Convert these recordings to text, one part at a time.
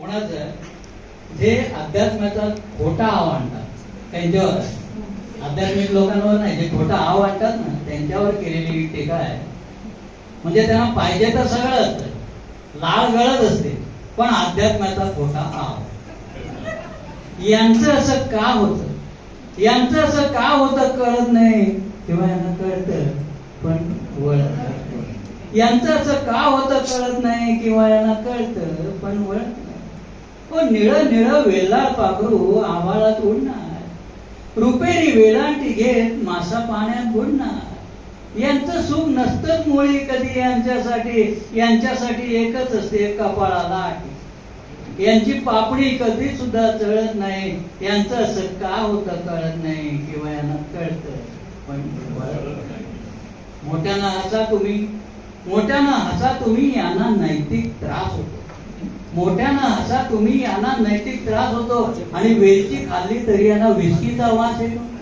कोणाचं? जे अध्यात्माचा खोटा आव आणतात. त्यांच्यावर आध्यात्मिक लोकांवर नाही जे खोटा आव आणतात ना त्यांच्यावर केलेली टीका आहे. म्हणजे त्यांना पाहिजे तर सगळं असतं. लाळ गळत असते पण अध्यात्माचा खोटा आव. यांचं असं का होत? यांचं असं का होतं कळत नाही. किंवा यांना कळतं पण वळत यांचं असं का होतं कळत नाही किंवा यांना कळतं पण वळत पण निळ निळ वेल्ला पाखरू आभाळात उडणार. रुपेरी वेलांटी घेत मासा पाण्यात बुडणार. यांचं सुख नसतंच मुळी कधी यांच्यासाठी यांच्यासाठी एकच असते कपाळाला आहे. यांची पापडी कधी सुद्धा चळत नाही यांचं असं का होतं कळत नाही किंवा यांना कळतं पण मोठ्यांना हसा तुम्ही मोठ्यांना हसा तुम्ही यांना नैतिक त्रास होतो. मोठ्यानं असा तुम्ही यांना नैतिक त्रास होतो आणि वेलची खाल्ली तरी यांना विस्कीचा वास येतो.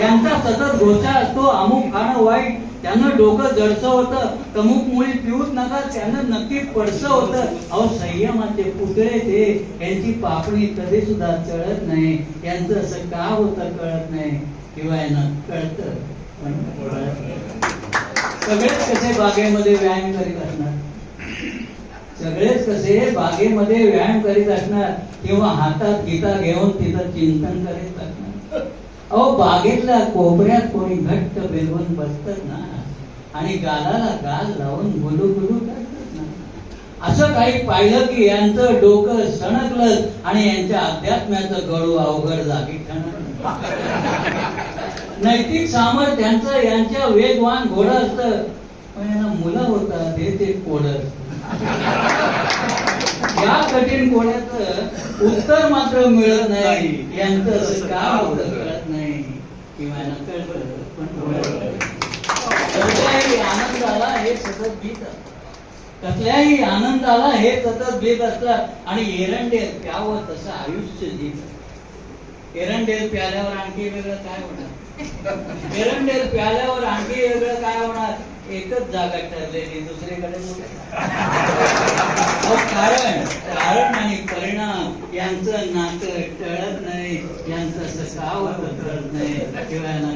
यांचा सतत गोचा असतो अमुक खाणं वाईट त्यानं डोकं जडसं होतं तमुक मुळी पिऊच नका त्यानं नक्की पडसं होतं. अहो संयमाचे पुतळे ते यांची पापणी कधी सुद्धा चळत नाही. यांचं असं का होतं कळत नाही? किंवा यांना कळतं? पण सगळेच कसे बागेमध्ये व्यायाम करीत असणार? सगळेच कसे बागेमध्ये व्यायाम करीत असणार किंवा हातात गीता घेऊन तिथं चिंतन करीत असणार. अहो बागेतल्या कोपऱ्यात कोणी घट्ट बेलवून बसतात ना आणि गालाला गाल लावून गुलू गुलू करतात ना. असं काही पाहिलं की यांचं डोकं सणकलं आणि यांच्या अध्यात्म्याचं गळू अवघड जागी ठरणार नैतिक सामर्थ्यांचं यांच्या वेगवान घोडं असतं. पण यांना मुलं होतात हे ते कोड या कठीण कोड्याचं उत्तर मात्र मिळत नाही. यांचं का होतं कळत नाही? किंवा यांना पण कसल्याही आनंदाला हे सतत भीत असतात कसल्याही आनंदाला हे सतत भीत असतात आणि एरंडेल प्यावं तसं आयुष्य जीत एरंडेल प्याल्यावर आणखी वेगळं काय होणार? एरंडेल प्याल्यावर आणखी वेगळं काय होणार? एकच जागा ठरलेली दुसरीकडे कारण कारण आणि परिणाम. यांचं नातं टळत नाही यांचं असं का कळत नाही. किंवा यांना